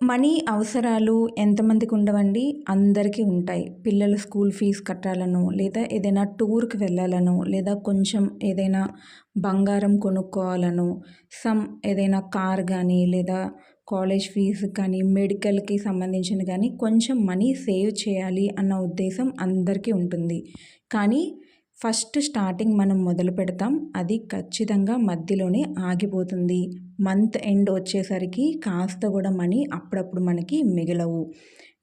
Money అవసరాలు ఎంతమందికి ఉండవండి? అందరికీ ఉంటాయి. పిల్లలు స్కూల్ ఫీజు కట్టాలనో లేదా ఏదైనా టూర్కి వెళ్ళాలనో లేదా కొంచెం ఏదైనా బంగారం కొనుక్కోవాలనో సమ్ ఏదైనా కార్ కానీ లేదా కాలేజ్ ఫీజు కానీ మెడికల్కి సంబంధించిన కానీ కొంచెం మనీ సేవ్ చేయాలి అన్న ఉద్దేశం అందరికీ ఉంటుంది. కానీ ఫస్ట్ స్టార్టింగ్ మనం మొదలు పెడతాం. అది ఖచ్చితంగా మధ్యలోనే ఆగిపోతుంది. మంత్ ఎండ్ వచ్చేసరికి కాస్త కూడా మనీ అప్పుడప్పుడు మనకి మిగలవు.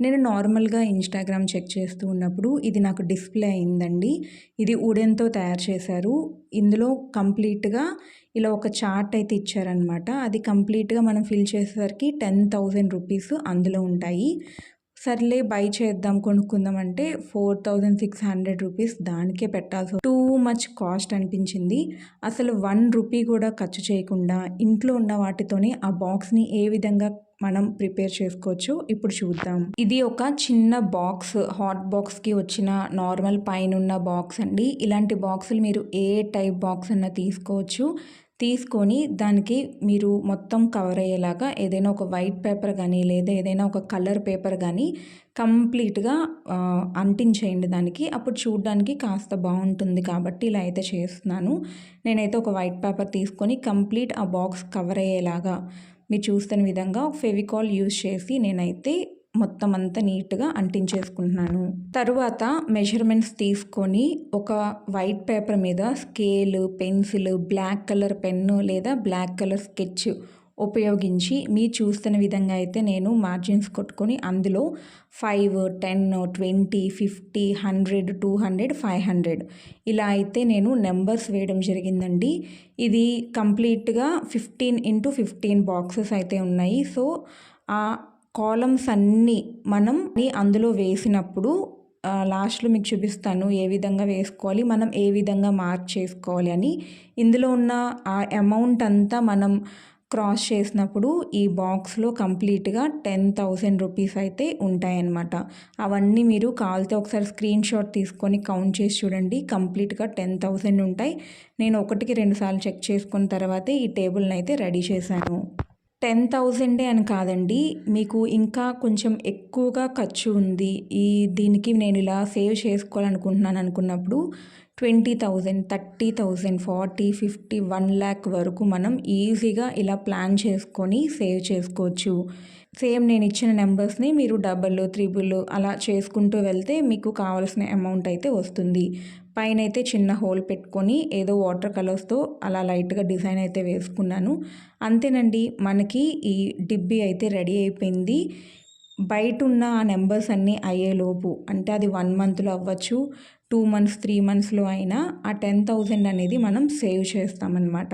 నేను నార్మల్గా ఇన్స్టాగ్రామ్ చెక్ చేస్తూ ఉన్నప్పుడు ఇది నాకు డిస్ప్లే అయిందండి. ఇది ఉడెన్తో తయారు చేశారు. ఇందులో కంప్లీట్గా ఇలా ఒక చార్ట్ అయితే ఇచ్చారనమాట అది కంప్లీట్గా మనం ఫిల్ చేసేసరికి టెన్ థౌజండ్ రూపీస్ అందులో ఉంటాయి. సర్లే బై చేద్దాం కొనుక్కుందాం అంటే four thousand six hundred rupees దానికే పెట్టాల్సి టూ మచ్ కాస్ట్ అనిపించింది. అసలు వన్ రూపీ కూడా ఖర్చు చేయకుండా ఇంట్లో ఉన్న వాటితోనే ఆ బాక్స్ని ఏ విధంగా మనం ప్రిపేర్ చేసుకోవచ్చు ఇప్పుడు చూద్దాం. ఇది ఒక చిన్న బాక్స్ హాట్ బాక్స్కి వచ్చిన నార్మల్ పైన ఉన్న బాక్స్ అండి. ఇలాంటి బాక్సులు మీరు ఏ టైప్ బాక్స్ అన్నా తీసుకోవచ్చు. తీసుకొని దానికి మీరు మొత్తం కవర్ అయ్యేలాగా ఏదైనా ఒక వైట్ పేపర్ కానీ లేదా ఏదైనా ఒక కలర్ పేపర్ కానీ కంప్లీట్గా అంటించేయండి దానికి. అప్పుడు చూడడానికి కాస్త బాగుంటుంది కాబట్టి ఇలా అయితే చేస్తున్నాను. నేనైతే ఒక వైట్ పేపర్ తీసుకొని కంప్లీట్ ఆ బాక్స్ కవర్ అయ్యేలాగా మీరు చూస్తున్న విధంగా ఫెవికాల్ యూజ్ చేసి నేనైతే మొత్తం అంతా నీట్గా అంటించేసుకుంటున్నాను. తరువాత మెజర్మెంట్స్ తీసుకొని ఒక వైట్ పేపర్ మీద scale pencil black colour pen లేదా బ్లాక్ కలర్ స్కెచ్ ఉపయోగించి మీ చూస్తున్న విధంగా అయితే నేను మార్జిన్స్ కొట్టుకొని అందులో five ten twenty fifty hundred two hundred five hundred ఇలా అయితే నేను నెంబర్స్ వేయడం జరిగిందండి. ఇది కంప్లీట్గా ఫిఫ్టీన్ ఇంటూ ఫిఫ్టీన్ బాక్సెస్ అయితే ఉన్నాయి. సో ఆ కాలమ్స్ అన్నీ మనం అందులో వేసినప్పుడు లాస్ట్లో మీకు చూపిస్తాను ఏ విధంగా వేసుకోవాలి మనం ఏ విధంగా మార్క్ చేసుకోవాలి అని. ఇందులో ఉన్న ఆ అమౌంట్ అంతా మనం క్రాస్ చేసినప్పుడు ఈ బాక్స్లో కంప్లీట్గా టెన్ థౌజండ్ రూపీస్ అయితే ఉంటాయన్నమాట. అవన్నీ మీరు కాల్తో ఒకసారి స్క్రీన్ షాట్ తీసుకొని కౌంట్ చేసి చూడండి. కంప్లీట్గా టెన్ థౌజండ్ ఉంటాయి. నేను ఒకటికి రెండుసార్లు చెక్ చేసుకున్న తర్వాతే ఈ టేబుల్ని అయితే రెడీ చేశాను. టెన్ థౌజండే అని కాదండి. మీకు ఇంకా కొంచెం ఎక్కువగా ఖర్చు ఉంది. ఈ దీనికి నేను ఇలా సేవ్ చేసుకోవాలనుకుంటున్నాను అనుకున్నప్పుడు twenty thousand thirty thousand forty fifty one lakh వరకు మనం ఈజీగా ఇలా ప్లాన్ చేసుకొని సేవ్ చేసుకోవచ్చు. సేమ్ నేను ఇచ్చిన నెంబర్స్ని మీరు డబల్ త్రిబుల్ అలా చేసుకుంటూ వెళ్తే మీకు కావాల్సిన అమౌంట్ అయితే వస్తుంది. పైన అయితే చిన్న హోల్ పెట్టుకొని ఏదో వాటర్ కలర్స్తో అలా లైట్గా డిజైన్ అయితే వేసుకున్నాను. అంతేనండి మనకి ఈ డిబ్బీ అయితే రెడీ అయిపోయింది. బయట ఉన్న ఆ నెంబర్స్ అన్నీ అయ్యేలోపు అంటే అది వన్ మంత్లో అవ్వచ్చు టూ మంత్స్ త్రీ మంత్స్లో అయినా ఆ టెన్ థౌజండ్ అనేది మనం సేవ్ చేస్తామన్నమాట.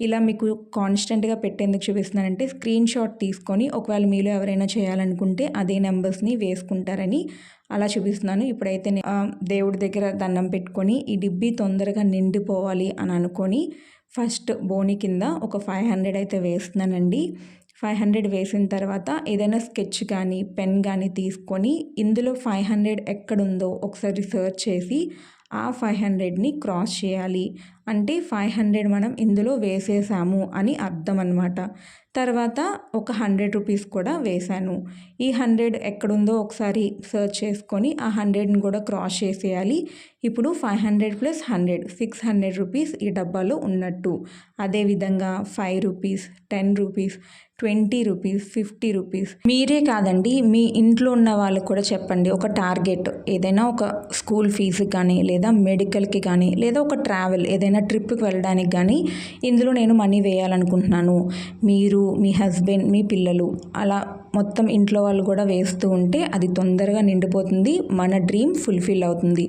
ఇలా మీకు కాన్స్టెంట్గా పెట్టేందుకు చూపిస్తున్నానంటే స్క్రీన్ షాట్ తీసుకొని ఒకవేళ మీలో ఎవరైనా చేయాలనుకుంటే అదే నెంబర్స్ని వేసుకుంటారని అలా చూపిస్తున్నాను. ఇప్పుడైతే దేవుడి దగ్గర దండం పెట్టుకొని ఈ డిబ్బి తొందరగా నిండిపోవాలి అని అనుకొని ఫస్ట్ బోని కింద ఒక ఫైవ్ హండ్రెడ్ అయితే వేస్తున్నానండి. ఫైవ్ హండ్రెడ్ వేసిన తర్వాత ఏదైనా స్కెచ్ కానీ పెన్ కానీ తీసుకొని ఇందులో ఫైవ్ హండ్రెడ్ ఎక్కడుందో ఒకసారి సర్చ్ చేసి ఆ ఫైవ్ హండ్రెడ్ని క్రాస్ చేయాలి. అంటే ఫైవ్ హండ్రెడ్ మనం ఇందులో వేసేసాము అని అర్థం అనమాట తర్వాత ఒక హండ్రెడ్ రూపీస్ కూడా వేశాను. ఈ హండ్రెడ్ ఎక్కడుందో ఒకసారి సర్చ్ చేసుకొని ఆ హండ్రెడ్ని కూడా క్రాస్ చేసేయాలి. ఇప్పుడు five hundred plus hundred six hundred rupees ఈ డబ్బాలో ఉన్నట్టు. అదేవిధంగా five rupees ten rupees twenty rupees fifty rupees. మీరే కాదండి మీ ఇంట్లో ఉన్న వాళ్ళకు కూడా చెప్పండి. ఒక టార్గెట్ ఏదైనా ఒక స్కూల్ ఫీజుకి కానీ లేదా మెడికల్కి కానీ లేదా ఒక ట్రావెల్ ఏదైనా ట్రిప్కి వెళ్ళడానికి కానీ ఇందులో నేను మనీ వేయాలనుకుంటున్నాను. మీరు మీ హస్బెండ్ మీ పిల్లలు అలా మొత్తం ఇంట్లో వాళ్ళు కూడా వేస్తూ ఉంటే అది తొందరగా నిండిపోతుంది మన డ్రీమ్ ఫుల్ఫిల్ అవుతుంది.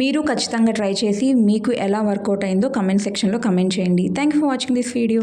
మీరు ఖచ్చితంగా ట్రై చేసి మీకు ఎలా వర్కౌట్ అయిందో కమెంట్ సెక్షన్లో కమెంట్ చేయండి. Thank you for watching this video.